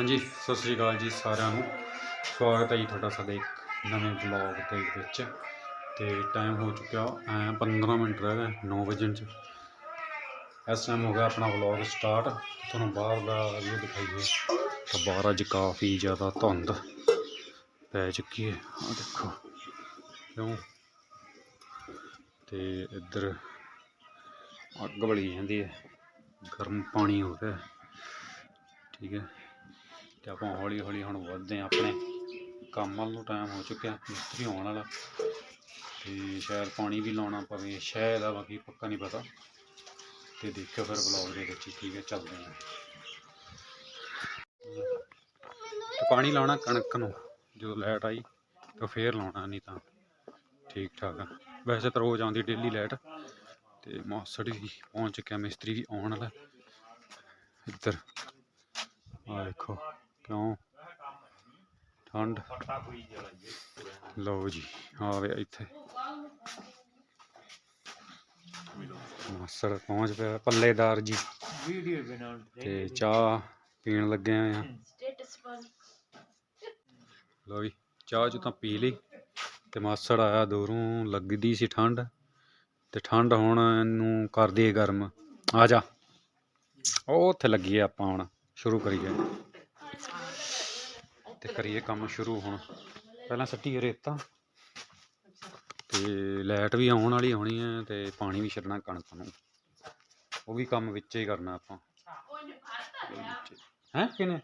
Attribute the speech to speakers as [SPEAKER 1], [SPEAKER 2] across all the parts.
[SPEAKER 1] ਹਾਂਜੀ, ਸਤਿ ਸ੍ਰੀ ਅਕਾਲ ਜੀ ਸਾਰਿਆਂ ਨੂੰ। ਸਵਾਗਤ ਹੈ ਜੀ ਤੁਹਾਡਾ ਸਾਡੇ ਇੱਕ ਨਵੇਂ ਵਲੌਗ ਦੇ ਵਿੱਚ। ਤੇ ਟਾਈਮ ਹੋ ਚੁੱਕਿਆ, ਐ 15 ਮਿੰਟ ਰਹਿ ਗਏ 9 ਵਜਣ ਚ। ਇਸ ਟਾਈਮ ਹੋ ਗਿਆ ਆਪਣਾ ਵਲੌਗ ਸਟਾਰਟ ਤੁਹਾਨੂੰ ਬਾਹਰ ਦਾ ਵੀਊ ਦਿਖਾਈਏ। ਤਾਂ ਬਾਹਰ ਅੱਜ ਕਾਫੀ ਜ਼ਿਆਦਾ ਧੁੰਦ ਪੈ ਚੁੱਕੀ ਹੈ। ਆ ਦੇਖੋ। ਕਿਉਂ? ਤੇ ਇੱਧਰ ਅੱਗ ਬਲੀ ਜਾਂਦੀ ਹੈ। ਗਰਮ ਪਾਣੀ ਹੋ ਰਿਹਾ ਠੀਕ ਹੈ। ਤੇ ਆਪਾਂ ਹੌਲੀ ਹੌਲੀ ਹੁਣ ਵੱਧਦੇ ਹਾਂ ਆਪਣੇ ਕੰਮ ਵੱਲ ਨੂੰ ਟਾਈਮ ਹੋ ਚੁੱਕਿਆ, ਮਿਸਤਰੀ ਆਉਣ ਵਾਲਾ। ਤੇ ਸ਼ਾਇਦ ਪਾਣੀ ਵੀ ਲਾਉਣਾ ਪਵੇ ਸ਼ਾਇਦ ਆ ਬਾਕੀ ਪੱਕਾ ਨਹੀਂ ਪਤਾ। ਤੇ ਦੇਖਿਓ ਫਿਰ ਵਲੌਗ ਦੇ ਵਿੱਚ ਠੀਕ ਹੈ, ਚੱਲਦੇ ਆ ਤੇ ਪਾਣੀ ਲਾਉਣਾ ਕਣਕ ਨੂੰ, ਜਦੋਂ ਲਾਈਟ ਆਈ, ਤਾਂ ਫੇਰ ਲਾਉਣਾ ਨਹੀਂ ਤਾਂ। ਠੀਕ ਠਾਕ ਆ। ਵੈਸੇ ਤਾਂ ਰੋਜ਼ ਆਉਂਦੀ ਡੇਲੀ ਲਾਈਟ ਤੇ ਮਾਸੜ ਵੀ ਪਹੁੰਚ ਚੁੱਕਿਆ, ਮਿਸਤਰੀ ਵੀ ਆਉਣ ਵਾਲਾ। ਇੱਧਰ ਆ ਦੇਖੋ। ਕਿਉਂ? ਠੰਡ। ਲਓ ਜੀ, ਆ ਇੱਥੇ। ਮਾਸੜ ਪਹੁੰਚ ਪਿਆ, ਪੱਲੇਦਾਰ ਜੀ।
[SPEAKER 2] ਵੀਡੀਓ ਬਣਾਉਣ
[SPEAKER 1] ਤੇ ਚਾਹ ਪੀਣ ਲੱਗੇ ਆ। ਲਓ ਜੀ, ਚਾਹ ਚ ਤਾਂ ਪੀ ਲਈ। ਤੇ ਮਾਸੜ ਆਇਆ ਦੂਰੋਂ, ਲੱਗਦੀ ਸੀ ਠੰਡ। ਤੇ ਠੰਡ ਹੁਣ ਇਹਨੂੰ ਕਰਦੀ ਹੈ ਗਰਮ। ਆ ਜਾ। ਉਹ ਉੱਥੇ ਲੱਗੀ ਆਪਾਂ ਹੁਣ, ਸ਼ੁਰੂ ਕਰੀਏ। ਤੇ ਕਰੀਏ ਕੰਮ ਸ਼ੁਰੂ ਹੁਣ। ਪਹਿਲਾਂ ਸੱਟੀ ਰੇਤਾ। ਤੇ ਲਾਈਟ ਵੀ ਆਉਣ ਵਾਲੀ ਹੋਣੀ ਹੈ ਤੇ ਪਾਣੀ ਵੀ ਛੱਡਣਾ ਕਣਕ ਨੂੰ। ਉਹ ਵੀ ਕੰਮ ਵਿੱਚ ਹੀ ਕਰਨਾ ਆਪਾਂ। ਹੈ ਕਿਨੇ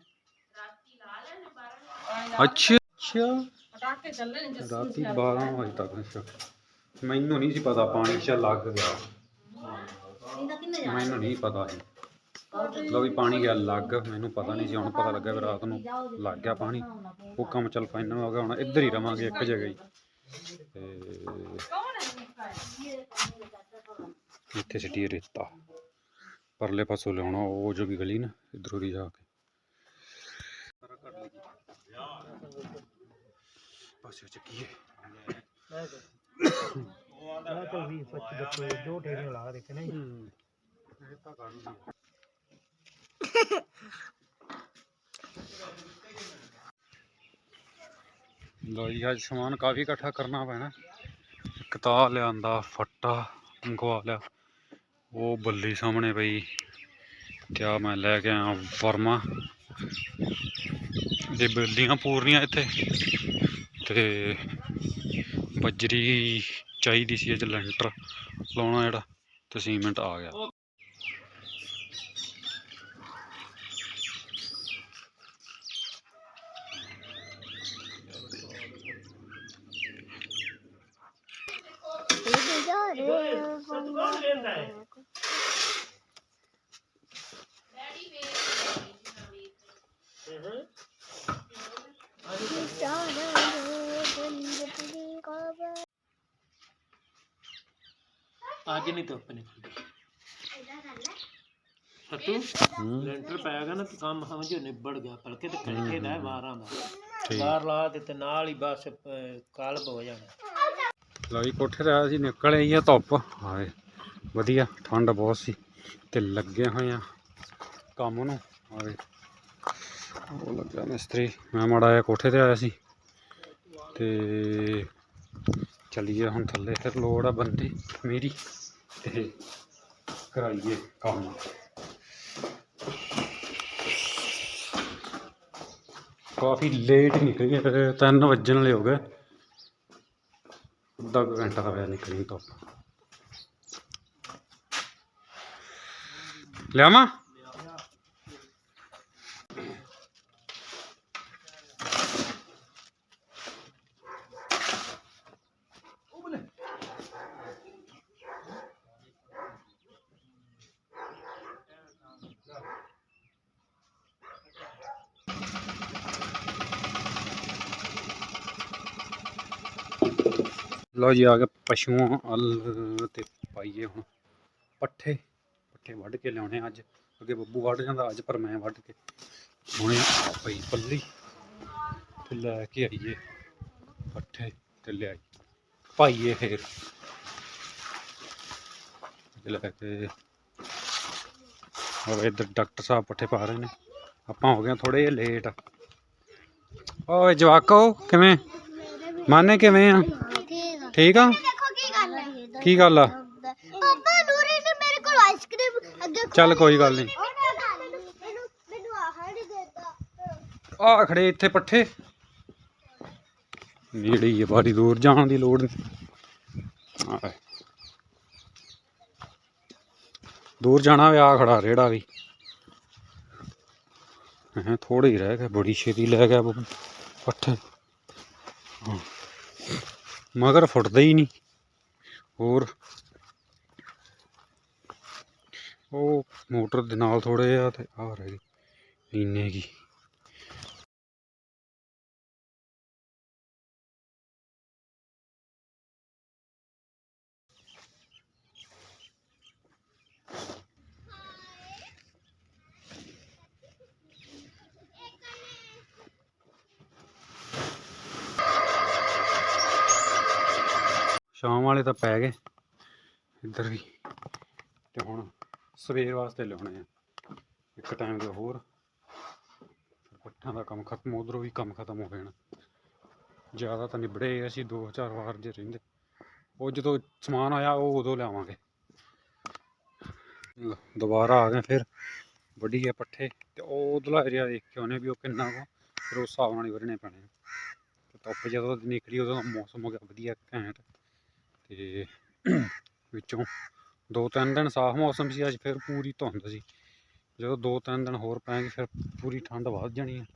[SPEAKER 1] ਅੱਛਾ। ਰਾਤੀ 12 ਵਜੇ ਤੱਕ ਅੱਛਾ। ਮੈਨੂੰ ਨਹੀਂ ਸੀ ਪਤਾ ਪਾਣੀ ਚ ਲੱਗ ਗਿਆ। ਮੈਨੂੰ ਨਹੀਂ ਪਤਾ ਸੀ। ਲੋ ਵੀ ਪਾਣੀ ਗਿਆ ਲੱਗ ਮੈਨੂੰ ਪਤਾ ਨਹੀਂ ਸੀ ਹੁਣ ਪਤਾ ਲੱਗਾ ਵੀ ਰਾਤ ਨੂੰ ਲੱਗ ਗਿਆ ਪਾਣੀ। ਉਹ ਕੰਮ ਚੱਲ ਫਾਈਨਲ ਹੋ ਗਿਆ ਹੁਣ ਇੱਧਰ ਹੀ ਰਵਾਂਗੇ ਇੱਕ ਜਗ੍ਹਾ ਹੀ। ਤੇ ਇੱਥੇ ਸਿੱਟੀ ਰੇਤਾ। ਪਰਲੇ ਪਾਸੋਂ ਲਿਆਉਣਾ ਉਹ ਜੋ ਵੀ ਗਲੀ ਨਾ ਇਧਰੋਂ ਦੀ ਜਾ ਕੇ। ਪਾਸੇ ਚੱਕੀਏ
[SPEAKER 2] ਮੈਂ ਤਾਂ ਵੀ ਸੱਚ ਦੱਸੋ ਦੋ ਟੇਰੇ ਲਾ ਰੱਖੇ ਨਹੀਂ
[SPEAKER 1] ਲੋ ਜੀ, ਅੱਜ ਸਮਾਨ ਕਾਫੀ ਇਕੱਠਾ ਕਰਨਾ ਪੈਣਾ। ਇੱਕ ਲਿਆਂਦਾ ਫੱਟਾ, ਮੰਗਵਾ ਲਿਆ। ਉਹ ਬੱਲੀ ਸਾਹਮਣੇ ਪਈ। ਤੇ ਮੈਂ ਲੈ ਕੇ ਆਇਆ, ਵਰਮਾ। ਦੇ ਬਿਲਡਿੰਗਾਂ ਪੂਰਨੀਆਂ ਇੱਥੇ। ਤੇ ਬਜਰੀ ਚਾਹੀਦੀ ਸੀ ਅੱਜ ਲੈਂਟਰ ਲਾਉਣਾ ਜਿਹੜਾ, ਤੇ ਸੀਮੈਂਟ ਆ ਗਿਆ।
[SPEAKER 2] ਲੈਂਦਾ ਹੈ ਅੱਜ ਨਹੀਂ ਧੁੱਪ ਨਿਕਲੀ ਸੱਤੂ
[SPEAKER 1] ਹੂੰ।
[SPEAKER 2] ਲੈਂਟਰ ਪੈ ਗਿਆ ਨਾ ਤੇ ਕੰਮ ਸਮਝੋ ਨਿਬੜ ਗਿਆ ਬਲਕਿ ਤੇ ਇਕੱਠੇ ਦਾ 12 ਦਾ। ਬਾਹਰ ਲਾ ਦਿੱਤੇ ਨਾਲ ਹੀ ਬਸ ਕਾਲਬ ਹੋ ਜਾਣਾ।
[SPEAKER 1] ਲਓ ਜੀ, ਕੋਠੇ ਤੇ ਆਇਆ ਸੀ, ਨਿਕਲ ਆਈ ਆ ਧੁੱਪ। ਹਾਏ, ਵਧੀਆ, ਠੰਡ ਬਹੁਤ ਸੀ। ਤੇ ਲੱਗੇ ਹੋਏ ਆ ਕੰਮ ਨੂੰ। ਹਾਏ, ਉਹ ਲੱਗਾ ਮਿਸਤਰੀ। ਮੈਂ ਮਾੜਾ ਜਿਹਾ ਕੋਠੇ ਤੇ ਆਇਆ ਸੀ। ਤੇ ਚੱਲੀਏ ਹੁਣ ਥੱਲੇ। ਫਿਰ ਲੋੜ ਆ ਬੰਦੇ ਮੇਰੀ, ਤੇ ਕਰਾਈਏ ਕੰਮ। ਕਾਫੀ ਲੇਟ ਨਿਕਲ ਗਏ, ਫਿਰ 3 ਵੱਜਣ ਵਾਲੇ ਹੋ ਗਏ। ਅੱਧਾ ਕੁ ਘੰਟਾ ਹੋਇਆ ਨਿਕਲੀ ਧੁੱਪ ਲਿਆਵਾਂ? ਲਓ ਜੀ, ਆ ਕੇ ਪਸ਼ੂਆਂ ਵੱਲ ਤੇ ਪਾਈਏ ਹੁਣ ਪੱਠੇ। ਪੱਠੇ ਵੱਢ ਕੇ ਲਿਆਉਣੇ ਅੱਜ। ਅੱਗੇ ਬੱਬੂ ਵੱਢ ਜਾਂਦਾ, ਅੱਜ ਪਰ ਮੈਂ ਵੱਢ ਕੇ ਹੁਣੇ ਪਈ ਪੱਲੀ ਤੇ ਲੈ ਕੇ ਆਈਏ ਪੱਠੇ ਤੇ ਲਿਆਈ। ਪਾਈਏ ਫੇਰ। ਲੈ ਕੇ ਹੋਰ ਇੱਧਰ ਡਾਕਟਰ ਸਾਹਿਬ ਪੱਠੇ ਪਾ ਰਹੇ ਨੇ। ਆਪਾਂ ਹੋ ਗਏ ਥੋੜੇ ਜਿਹਾ ਲੇਟ ਓਏ ਜਵਾਕੋ, ਕਿਵੇਂ? ਮਾਨੇ ਕਿਵੇਂ ਆ?
[SPEAKER 3] ਠੀਕ ਆ? ਦੇਖੋ ਕੀ ਗੱਲ ਹੈ।
[SPEAKER 1] ਕੀ ਗੱਲ ਆ?
[SPEAKER 3] ਪਾਪਾ ਨੂਰੇ ਨੇ ਮੇਰੇ ਕੋਲ ਆਈਸਕ੍ਰੀਮ ਅੱਗੇ
[SPEAKER 1] ਚੱਲ ਕੋਈ ਗੱਲ ਨਹੀਂ।
[SPEAKER 3] ਮੈਨੂੰ ਮੈਨੂੰ ਆਹ ਨਹੀਂ ਦਿੱਤਾ।
[SPEAKER 1] ਆ ਖੜੇ ਇੱਥੇ ਪੱਠੇ। ਨੇੜੇ ਹੀ ਆ ਬਾੜੀ ਦੂਰ ਜਾਣ ਦੀ ਲੋੜ ਨਹੀਂ। ਆਹ। ਦੂਰ ਜਾਣਾ ਵੀ ਆ ਖੜਾ ਰੇੜਾ ਵੀ। ਹੈ ਥੋੜੇ ਹੀ ਰਹਿ ਗਏ ਬੜੀ ਛੇਤੀ ਲੈ ਗਿਆ ਬੱਬੂ ਪੱਠੇ। ਹਾਂ। ਮਗਰ ਫੁੱਟਦੇ ਹੀ ਨਹੀਂ। ਹੋਰ। ਉਹ ਮੋਟਰ ਦੇ ਨਾਲ ਥੋੜੇ ਆ ਤੇ ਆ ਰਹਿ ਇੰਨੇ ਕੀ। ਸ਼ਾਮ ਵਾਲੇ ਤਾਂ ਪੈ ਗਏ। ਇੱਧਰ ਵੀ। ਤੇ ਹੁਣ ਸਵੇਰ ਵਾਸਤੇ ਲਿਆਉਣੇ ਆ। ਇੱਕ ਟਾਈਮ ਦੇ ਹੋਰ। ਫਿਰ ਪੱਠਾਂ ਦਾ ਕੰਮ ਖਤਮ, ਉਧਰੋਂ ਵੀ ਕੰਮ ਖਤਮ ਹੋ ਜਾਣਾ। ਜ਼ਿਆਦਾ ਤਾਂ ਨਿਬੜੇ ਅਸੀਂ, ਦੋ ਚਾਰ ਵਾਰ ਜੇ ਰਹਿੰਦੇ। ਉਹ ਜਦੋਂ ਸਮਾਨ ਆਇਆ, ਉਹ ਉਦੋਂ ਲਿਆਵਾਂਗੇ। ਦੁਬਾਰਾ ਆ ਗਏ ਫਿਰ। ਵੱਢੀ ਆ ਪੱਠੇ। ਤੇ ਉਹ ਉਧਰਲਾ ਏਰੀਆ ਦੇਖ ਕੇ ਉਹਨੇ ਵੀ ਉਹ ਕਿੰਨਾ ਕੁ ਫਿਰ ਉਸ ਹਿਸਾਬ ਨਾਲ ਹੀ ਵੱਢਣੇ ਪੈਣੇ ਆ। ਤੇ ਧੁੱਪ ਜਦੋਂ ਨਿਕਲੀ, ਉਦੋਂ ਮੌਸਮ ਹੋ ਗਿਆ ਵਧੀਆ, ਘੈਂਟ। ਤੇ ਵਿੱਚੋਂ ਦੋ ਤਿੰਨ ਦਿਨ ਸਾਫ਼ ਮੌਸਮ ਸੀ, ਅੱਜ ਫਿਰ ਪੂਰੀ ਧੁੰਦ ਸੀ। ਜਦੋਂ ਦੋ ਤਿੰਨ ਦਿਨ ਹੋਰ ਪੈਣਗੇ ਫਿਰ ਪੂਰੀ ਠੰਡ ਵੱਧ ਜਾਣੀ ਹੈ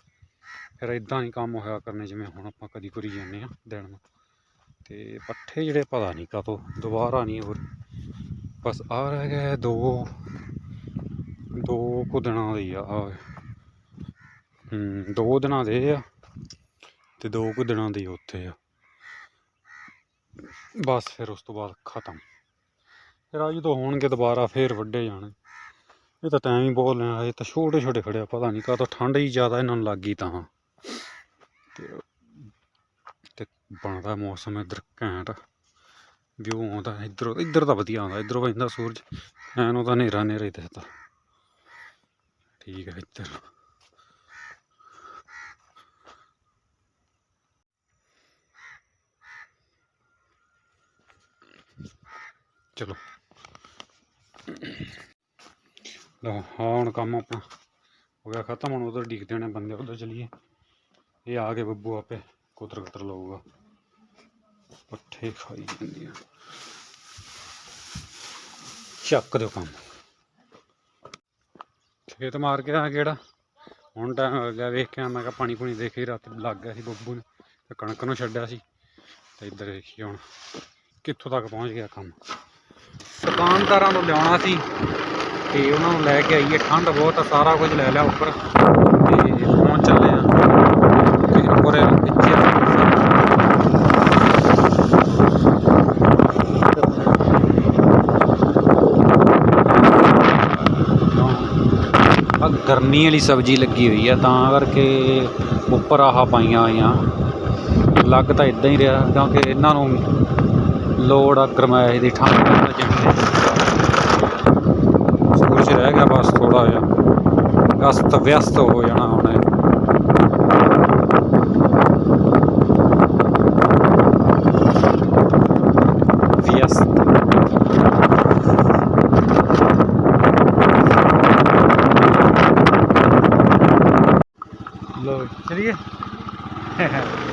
[SPEAKER 1] ਫਿਰ ਇਦਾਂ ਹੀ ਕੰਮ ਹੋਇਆ ਕਰਨੇ, ਜਿਵੇਂ ਹੁਣ ਆਪਾਂ ਕਦੀ ਕਰੀ ਜਾਂਦੇ ਆ ਦਿਨ ਨੂੰ। ਤੇ ਪੱਠੇ ਜਿਹੜੇ ਪਤਾ ਨਹੀਂ ਕਦੋਂ ਦੁਬਾਰਾ ਨਹੀਂ ਹੋਰ। ਬਸ ਆ ਰਹਿ ਗਏ ਦੋ ਦੋ ਕੁ ਦਿਨਾਂ ਦੇ ਆ ਹੂੰ, ਦੋ ਦਿਨਾਂ ਦੇ ਆ ਤੇ ਦੋ ਕੁ ਦਿਨਾਂ ਦੇ ਉੱਥੇ ਆ। ਬਸ ਫਿਰ ਉਸ ਤੋਂ ਬਾਅਦ ਖਤਮ। ਫਿਰ ਆ ਜਦੋਂ ਹੋਣਗੇ ਦੁਬਾਰਾ ਫੇਰ ਵੱਡੇ ਜਾਣੇ। ਇਹ ਤਾਂ ਟਾਈਮ ਹੀ ਬਹੁਤ ਲੈਣਾ, ਇਹ ਤਾਂ ਛੋਟੇ ਛੋਟੇ ਖੜਿਆ, ਪਤਾ ਨਹੀਂ ਕਾਹਤੋਂ ਠੰਡ ਹੀ ਜ਼ਿਆਦਾ ਇਹਨਾਂ ਨੂੰ ਲੱਗ ਗਈ ਤਾਂ ਤੇ ਬਣਦਾ ਮੌਸਮ ਇਧਰ ਘੈਂਟ। ਵਿਊ ਆਉਂਦਾ, ਇੱਧਰੋਂ, ਇਧਰ ਤਾਂ ਵਧੀਆ ਆਉਂਦਾ, ਇੱਧਰੋਂ ਪੈਂਦਾ ਸੂਰਜ। ਐਨ ਉਹਦਾ ਹਨੇਰਾ ਹਨੇਰਾ ਹੀ ਦਿਖਦਾ। ਠੀਕ ਹੈ, ਇੱਧਰ। ਚਲੋ। ਲਓ ਹੁਣ ਕੰਮ ਆਪਣਾ ਹੋ ਗਿਆ ਖਤਮ, ਹੁਣ ਉਧਰ ਡੀਕਦੇ ਨੇ ਬੰਦੇ, ਉਧਰ ਚਲੀਏ। ਇਹ ਆ ਕੇ ਬੱਬੂ ਆਪੇ ਕੁਤਰ ਕੁਤਰ ਲਊਗਾ। ਪੱਠੇ ਖਾਈ ਜਾਂਦੀਆਂ ਚੱਕ ਦਿਓ ਕੰਮ। ਖੇਤ ਮਾਰ ਕੇ ਆ ਕਿਹੜਾ ਹੁਣ ਟਾਈਮ ਹੋ ਗਿਆ ਵੇਖ ਕੇ ਮੈਂ ਕਿਹਾ ਪਾਣੀ ਪੂਣੀ ਦੇਖੀ ਕੇ ਰਾਤ ਲੱਗ ਗਿਆ ਸੀ ਬੱਬੂ ਨੇ, ਤੇ ਕਣਕ ਨੂੰ ਛੱਡਿਆ ਸੀ। ਤੇ ਇੱਧਰ ਵੇਖੀ ਹੁਣ, ਕਿੱਥੋਂ ਤੱਕ ਪਹੁੰਚ ਗਿਆ ਕੰਮ। ਦੁਕਾਨਦਾਰਾਂ ਨੂੰ ਲਿਆਉਣਾ ਸੀ ਤੇ ਉਹਨਾਂ ਨੂੰ ਲੈ ਕੇ ਆਈਏ। ਠੰਡ ਬਹੁਤ ਆ, ਸਾਰਾ ਕੁਝ ਲੈ ਲਿਆ ਉੱਪਰ। ਤੇ ਪਹੁੰਚ ਚੱਲੇ ਆ। ਤੇ ਉੱਪਰ ਪਿੱਛੇ ਗਰਮੀ ਵਾਲੀ ਸਬਜ਼ੀ ਲੱਗੀ ਹੋਈ ਆ, ਤਾਂ ਕਰਕੇ ਉੱਪਰ ਆਹ ਪਾਈਆਂ ਹੋਈਆਂ। ਲੱਗ ਤਾਂ ਇਦਾਂ ਹੀ ਰਿਹਾ, ਕਿਉਂਕਿ ਇਹਨਾਂ ਨੂੰ ਲੋੜ ਆ ਗਰਮਾਇਸ਼ ਦੀ ਠੰਡ ਦਾ ਜਿਵੇਂ ਸੂਰਜ ਰਹਿ ਗਿਆ ਬਸ ਥੋੜਾ ਜਿਹਾ। ਅਸਤ ਵਿਅਸਤ ਹੋ ਜਾਣਾ ਹੁਣ ਵਿਅਸਤ। ਲੋ ਚਲਿਏ।